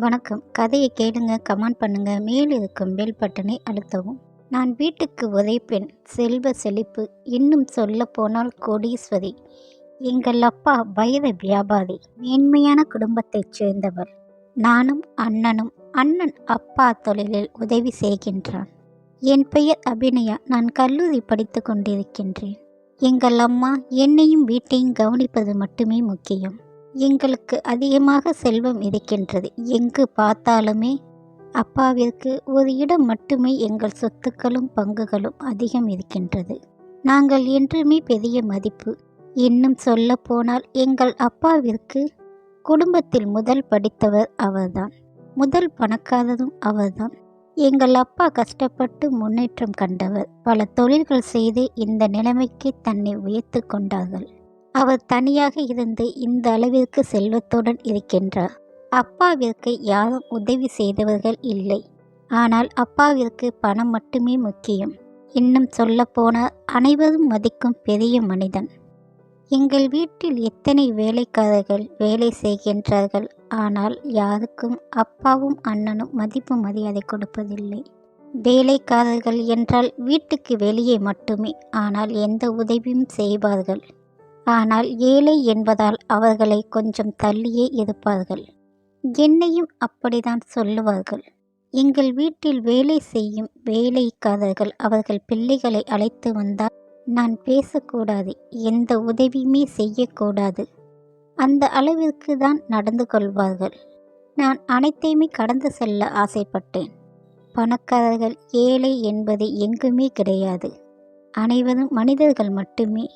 வணக்கம். கதையை கேளுங்க கமெண்ட் பண்ணுங்க. மேல் இருக்கும் பெல் பட்டனை அழுத்தவும். நான் வீட்டுக்கு உதைப்பெண் செல்வ செழிப்பு. இன்னும் சொல்ல போனால் கோடீஸ்வரி. எங்கள் அப்பா வைர வியாபாரி. மேன்மையான குடும்பத்தைச் சேர்ந்தவர். நானும் அண்ணனும் அண்ணன் அப்பா தொழிலில் உதவி செய்கின்றான். என் பெயர் அபிநயா. நான் கல்லூரி படித்து கொண்டிருக்கின்றேன். எங்கள் அம்மா என்னையும் வீட்டையும் கவனிப்பது மட்டுமே முக்கியம். எங்களுக்கு அதிகமாக செல்வம் இருக்கின்றது. எங்கு பார்த்தாலுமே அப்பாவிற்கு ஒரு இடம் மட்டுமே எங்கள் சொத்துக்களும் பங்குகளும் அதிகம் இருக்கின்றது. நாங்கள் என்றுமே பெரிய மதிப்பு. இன்னும் சொல்ல போனால் எங்கள் அப்பாவிற்கு குடும்பத்தில் முதல் படித்தவர் அவர்தான். முதல் பணக்காரரும் அவர்தான். எங்கள் அப்பா கஷ்டப்பட்டு முன்னேற்றம் கண்டவர். பல தொழில்கள் செய்து இந்த நிலைமைக்கு தன்னை உயர்த்து கொண்டார்கள். அவர் தனியாக இருந்து இந்த அளவிற்கு செல்வத்துடன் இருக்கின்றார் அப்பாவிற்கு யாரும் உதவி செய்தவர்கள் இல்லை. ஆனால் அப்பாவிற்கு பணம் மட்டுமே முக்கியம். இன்னும் சொல்லப்போனால் அனைவரும் மதிக்கும் பெரிய மனிதன். எங்கள் வீட்டில் எத்தனை வேலைக்காரர்கள் வேலை செய்கின்றார்கள். ஆனால் யாருக்கும் அப்பாவும் அண்ணனும் மதிப்பு மரியாதை கொடுப்பதில்லை. வேலைக்காரர்கள் என்றால் வீட்டுக்கு வெளியே மட்டுமே. ஆனால் எந்த உதவியும் செய்வார்கள். ஆனால் ஏழை என்பதால் அவர்களை கொஞ்சம் தள்ளியே இருப்பார்கள். என்னையும் அப்படிதான் சொல்லுவார்கள். எங்கள் வீட்டில் வேலை செய்யும் வேலைக்காரர்கள் அவர்கள் பிள்ளைகளை அழைத்து வந்தால் நான் பேசக்கூடாது எந்த உதவியுமே செய்யக்கூடாது. அந்த அளவிற்கு தான் நடந்து கொள்வார்கள். நான் அனைத்தையுமே கடந்து செல்ல ஆசைப்பட்டேன். பணக்காரர்கள் ஏழை என்பது எங்குமே கிடையாது. அனைவரும் மனிதர்கள் மட்டுமே.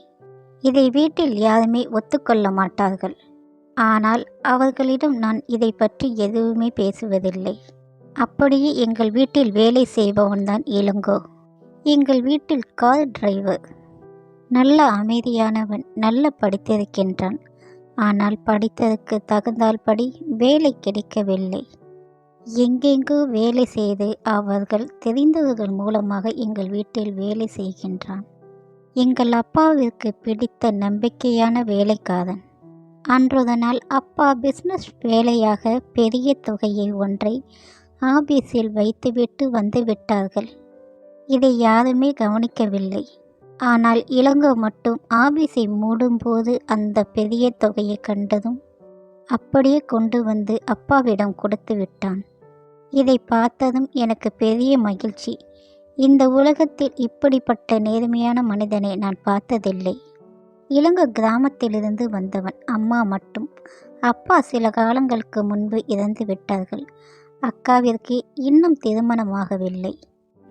இதை வீட்டில் யாருமே ஒத்துக்கொள்ள மாட்டார்கள். ஆனால் அவர்களிடம் நான் இதை பற்றி எதுவுமே பேசுவதில்லை. அப்படியே எங்கள் வீட்டில் வேலை செய்பவன்தான் இளங்கோ. எங்கள் வீட்டில் கார் டிரைவர். நல்ல அமைதியானவன் நல்ல படித்திருக்கின்றான். ஆனால் படித்ததற்கு தகுந்தால்படி வேலை கிடைக்கவில்லை. எங்கெங்கோ வேலை செய்து அவர்கள் தெரிந்தவர்கள் மூலமாக எங்கள் வீட்டில் வேலை செய்கின்றான். எங்கள் அப்பாவிற்கு பிடித்த நம்பிக்கையான வேலைக்காரன். அன்றொரு நாள் அப்பா பிஸ்னஸ் வேலையாக பெரிய தொகையை ஒன்றை ஆபீஸில் வைத்துவிட்டு வந்து விட்டார்கள். இதை யாருமே கவனிக்கவில்லை. ஆனால் இளங்கோ மட்டும் ஆபீஸை மூடும்போது அந்த பெரிய தொகையை கண்டதும் அப்படியே கொண்டு வந்து அப்பாவிடம் கொடுத்து விட்டான். இதை பார்த்ததும் எனக்கு பெரிய மகிழ்ச்சி. இந்த உலகத்தில் இப்படிப்பட்ட நேர்மையான மனிதனை நான் பார்த்ததில்லை. இளங்கோ கிராமத்திலிருந்து வந்தவன் அம்மா மட்டும். அப்பா சில காலங்களுக்கு முன்பு இறந்து விட்டார்கள். அக்காவிற்கு இன்னும் திருமணமாகவில்லை.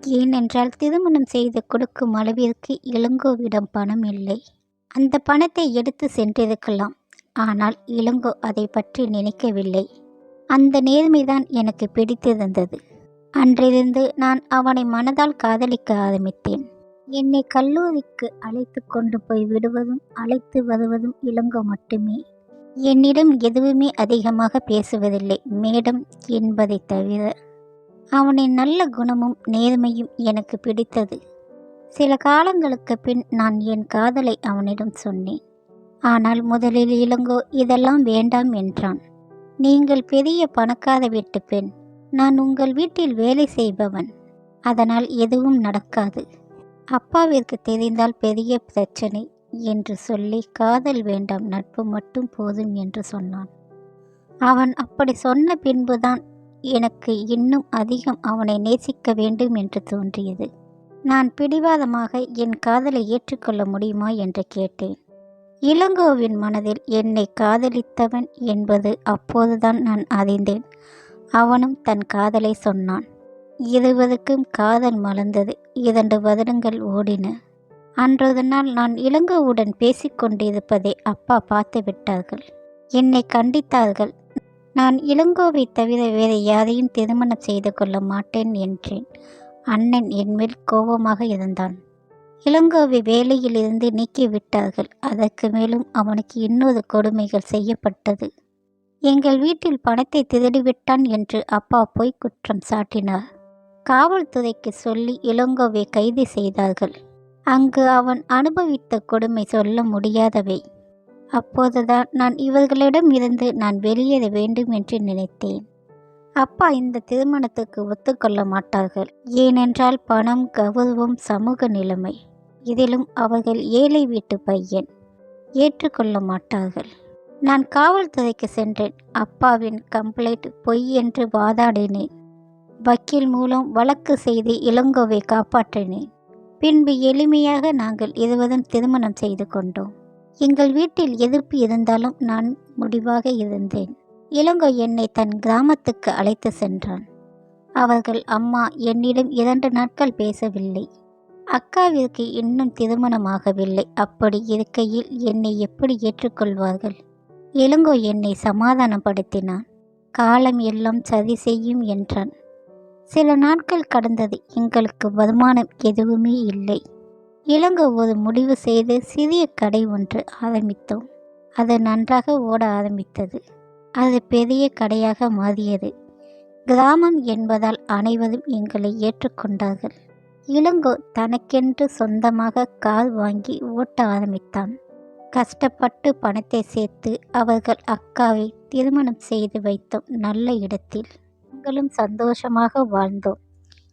ஏனென்றால் திருமணம் செய்து கொடுக்கும் அளவிற்கு இளங்கோவிடம் பணம் இல்லை. அந்த பணத்தை எடுத்து சென்றிருக்கலாம். ஆனால் இளங்கோ அதை பற்றி நினைக்கவில்லை. அந்த நேர்மைதான் எனக்கு பிடித்திருந்தது. அன்றிருந்து நான் அவனை மனதால் காதலிக்க ஆரம்பித்தேன். என்னை கல்லூரிக்கு அழைத்து கொண்டு போய் விடுவதும் அழைத்து வருவதும் இளங்கோ மட்டுமே. என்னிடம் எதுவுமே அதிகமாக பேசுவதில்லை மேடம் என்பதை தவிர. அவனின் நல்ல குணமும் நேர்மையும் எனக்கு பிடித்தது. சில காலங்களுக்கு பின் நான் என் காதலை அவனிடம் சொன்னேன். ஆனால் முதலில் இளங்கோ இதெல்லாம் வேண்டாம் என்றான். நீங்கள் பெரிய பணக்கார வீட்டு பெண். நான் உங்கள் வீட்டில் வேலை செய்பவன். அதனால் எதுவும் நடக்காது. அப்பாவிற்கு தெரிந்தால் பெரிய பிரச்சனை என்று சொல்லி காதல் வேண்டாம் நட்பு மட்டும் போதும் என்று சொன்னான். அவன் அப்படி சொன்ன பின்புதான் எனக்கு இன்னும் அதிகம் அவனை நேசிக்க வேண்டும் என்று தோன்றியது. நான் பிடிவாதமாக என் காதலை ஏற்றுக்கொள்ள முடியுமா என்று கேட்டேன். இளங்கோவின் மனதில் என்னை காதலித்தவன் என்பது அப்போதுதான் நான் அறிந்தேன். அவனும் தன் காதலை சொன்னான். இருவருக்கும் காதல் மலர்ந்தது. இரண்டு வருடங்கள் ஓடின. அன்றொரு நாள் நான் இளங்கோவுடன் பேசிக்கொண்டிருப்பதை அப்பா பார்த்து விட்டார்கள். என்னை கண்டித்தார்கள். நான் இளங்கோவை தவிர வேறு யாரையும் திருமணம் செய்து கொள்ள மாட்டேன் என்றேன். அண்ணன் என்மேல் கோபமாக இருந்தான். இளங்கோவை வேலையிலிருந்து நீக்கிவிட்டார்கள். அதற்கு மேலும் அவனுக்கு இன்னொரு கொடுமைகள் செய்யப்பட்டது. எங்கள் வீட்டில் பணத்தை திருடிவிட்டான் என்று அப்பா போய் குற்றம் சாட்டினார். காவல்துறைக்கு சொல்லி இளங்கோவை கைது செய்தார்கள். அங்கு அவன் அனுபவித்த கொடுமை சொல்ல முடியாதவை. அப்போதுதான் நான் இவர்களிடம் இருந்து நான் வெளியேற வேண்டும் என்று நினைத்தேன். அப்பா இந்த திருமணத்துக்கு ஒத்துக்கொள்ள மாட்டார்கள். ஏனென்றால் பணம் கௌரவம் சமூக நிலைமை. இதிலும் அவர்கள் ஏழை வீட்டு பையன். ஏற்றுக்கொள்ள மாட்டார்கள். நான் காவல்துறைக்கு சென்றேன். அப்பாவின் கம்ப்ளைண்ட் பொய் என்று வாதாடினேன். வக்கீல் மூலம் வழக்கு செய்து இளங்கோவை காப்பாற்றினேன். பின்பு எளிமையாக நாங்கள் இருவரும் திருமணம் செய்து கொண்டோம். எங்கள் வீட்டில் எதிர்ப்பு இருந்தாலும் நான் முடிவாக இருந்தேன். இளங்கோ என்னை தன் கிராமத்துக்கு அழைத்து சென்றான். அவர்கள் அம்மா என்னிடம் இரண்டு நாட்கள் பேசவில்லை. அக்காவிற்கு இன்னும் திருமணமாகவில்லை. அப்படி இருக்கையில் என்னை எப்படி ஏற்றுக்கொள்வார்கள்? இளங்கோ என்னை சமாதானப்படுத்தினான். காலம் எல்லாம் சதி செய்யும் என்றான். சில நாட்கள் கடந்தது எங்களுக்கு வருமானம் எதுவுமே இல்லை. இளங்கோ ஒரு முடிவு செய்து சிறிய கடை ஒன்று ஆரம்பித்தோம். அது நன்றாக ஓட ஆரம்பித்தது. அது பெரிய கடையாக மாறியது. கிராமம் என்பதால் அனைவரும் எங்களை ஏற்றுக்கொண்டார்கள். இளங்கோ தனக்கென்று சொந்தமாக கார் வாங்கி ஓட்ட ஆரம்பித்தான். கஷ்டப்பட்டு பணத்தை சேர்த்து அவர்கள் அக்காவை திருமணம் செய்து வைத்தோம் நல்ல இடத்தில் நாங்களும் சந்தோஷமாக வாழ்ந்தோம்.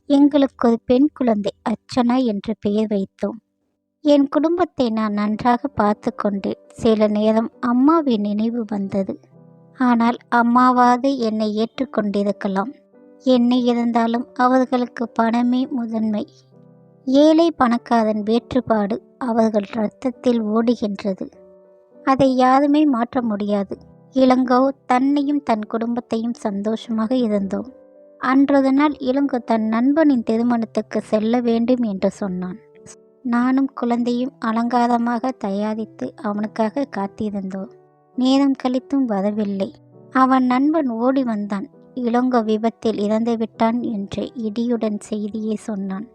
எங்களுக்கு ஒரு பெண் குழந்தை அர்ச்சனா என்று பெயர் வைத்தோம். என் குடும்பத்தை நான் நன்றாக பார்த்து கொண்டேன் சில நேரம் அம்மாவின் நினைவு வந்தது. ஆனால் அம்மாவாது என்னை ஏற்றுக்கொண்டிருக்கலாம். என்ன இருந்தாலும் அவர்களுக்கு பணமே முதன்மை. ஏழை பணக்காரன் வேற்றுப்பாடு அவர்கள் இரத்தத்தில் ஓடுகின்றது. அதை யாருமே மாற்ற முடியாது. இளங்கோ தன்னையும் தன் குடும்பத்தையும் சந்தோஷமாக இருந்தோம். அன்றது நாள் இளங்கோ தன் நண்பனின் திருமணத்துக்கு செல்ல வேண்டும் என்று சொன்னான். நானும் குழந்தையும் அலங்காரமாக தயாரித்து அவனுக்காக காத்திருந்தோம். நேரம் கழித்தும் வரவில்லை. அவன் நண்பன் ஓடி வந்தான். இளங்கோ விபத்தில் இறந்துவிட்டான் என்று இடியுடன் செய்தியை சொன்னான்.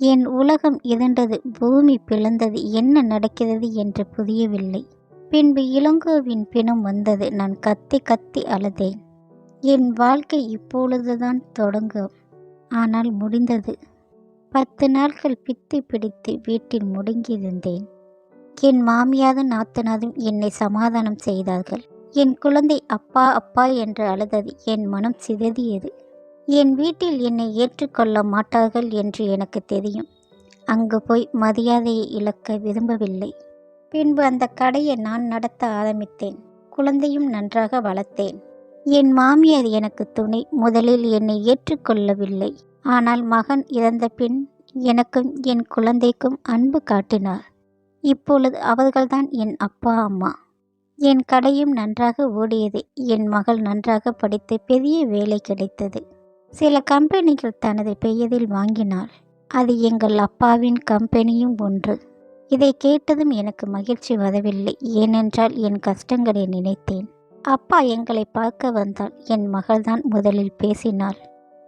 என் உலகம் இதண்டது பூமி பிளந்தது. என்ன நடக்கிறது என்று புரியவில்லை. பின்பு இளங்கோவின் பிணம் வந்தது. நான் கத்தி கத்தி அழுதேன். என் வாழ்க்கை இப்பொழுதுதான் தொடங்கும். ஆனால் முடிந்தது. பத்து நாட்கள் பித்து பிடித்து வீட்டில் முடங்கியிருந்தேன். என் மாமியாரும் நாத்தனாரும் என்னை சமாதானம் செய்தார்கள். என் குழந்தை அப்பா அப்பா என்று அழுதது. என் மனம் சிதறியது. என் வீட்டில் என்னை ஏற்றுக்கொள்ள மாட்டார்கள் என்று எனக்கு தெரியும். அங்கு போய் மரியாதையை இழக்க விரும்பவில்லை. பின்பு அந்த கடையை நான் நடத்த ஆரம்பித்தேன். குழந்தையும் நன்றாக வளர்த்தேன். என் மாமியார் எனக்கு துணை. முதலில் என்னை ஏற்றுக்கொள்ளவில்லை. ஆனால் மகன் இறந்த பின் எனக்கும் என் குழந்தைக்கும் அன்பு காட்டினார். இப்பொழுது அவர்கள்தான் என் அப்பா அம்மா. என் கடையும் நன்றாக ஓடியது. என் மகள் நன்றாக படித்து பெரிய வேலை கிடைத்தது. சில கம்பெனிகள் தனது பெயரில் வாங்கினால் அது எங்கள் அப்பாவின் கம்பெனியும் ஒன்று. இதை கேட்டதும் எனக்கு மகிழ்ச்சி வரவில்லை. ஏனென்றால் என் கஷ்டங்களை நினைத்தேன். அப்பா எங்களை பார்க்க வந்தால் என் மகள்தான் முதலில் பேசினாள்.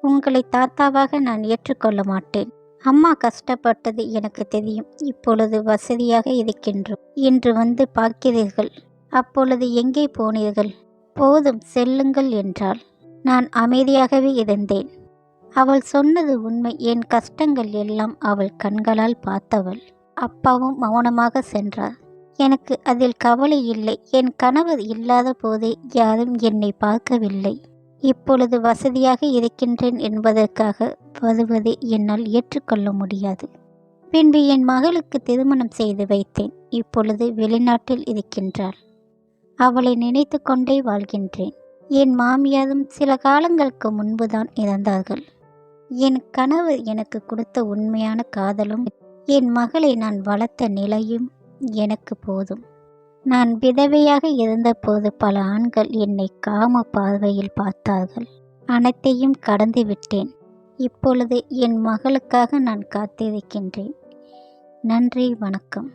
உங்களை தாத்தாவாக நான் ஏற்றுக்கொள்ள மாட்டேன். அம்மா கஷ்டப்பட்டது எனக்கு தெரியும். இப்பொழுது வசதியாக இருக்கின்றோம். இன்று வந்து பார்க்கிறீர்கள். அப்பொழுது எங்கே போனீர்கள்? போதும் செல்லுங்கள் என்றாள். நான் அமைதியாகவே இருந்தேன் அவள் சொன்னது உண்மை. என் கஷ்டங்கள் எல்லாம் அவள் கண்களால் பார்த்தவள். அப்பாவும் மௌனமாக சென்றார். எனக்கு அதில் கவலை இல்லை. என் கணவர் இல்லாத போதே யாரும் என்னை பார்க்கவில்லை. இப்பொழுது வசதியாக இருக்கின்றேன் என்பதற்காக வருவதை என்னால் ஏற்றுக்கொள்ள முடியாது. பின்பு என் மகளுக்கு திருமணம் செய்து வைத்தேன். இப்பொழுது வெளிநாட்டில் இருக்கின்றாள். அவளை நினைத்து கொண்டே வாழ்கின்றேன். என் மாமியாரும் சில காலங்களுக்கு முன்புதான் இறந்தார்கள். என் கணவர் எனக்கு கொடுத்த உண்மையான காதலும் என் மகளை நான் வளர்த்த நிலையும் எனக்கு போதும். நான் விதவையாக இருந்தபோது பல ஆண்கள் என்னை காம பார்வையில் பார்த்தார்கள். அனைத்தையும் கடந்து விட்டேன். இப்பொழுது என் மகளுக்காக நான் காத்திருக்கின்றேன். நன்றி வணக்கம்.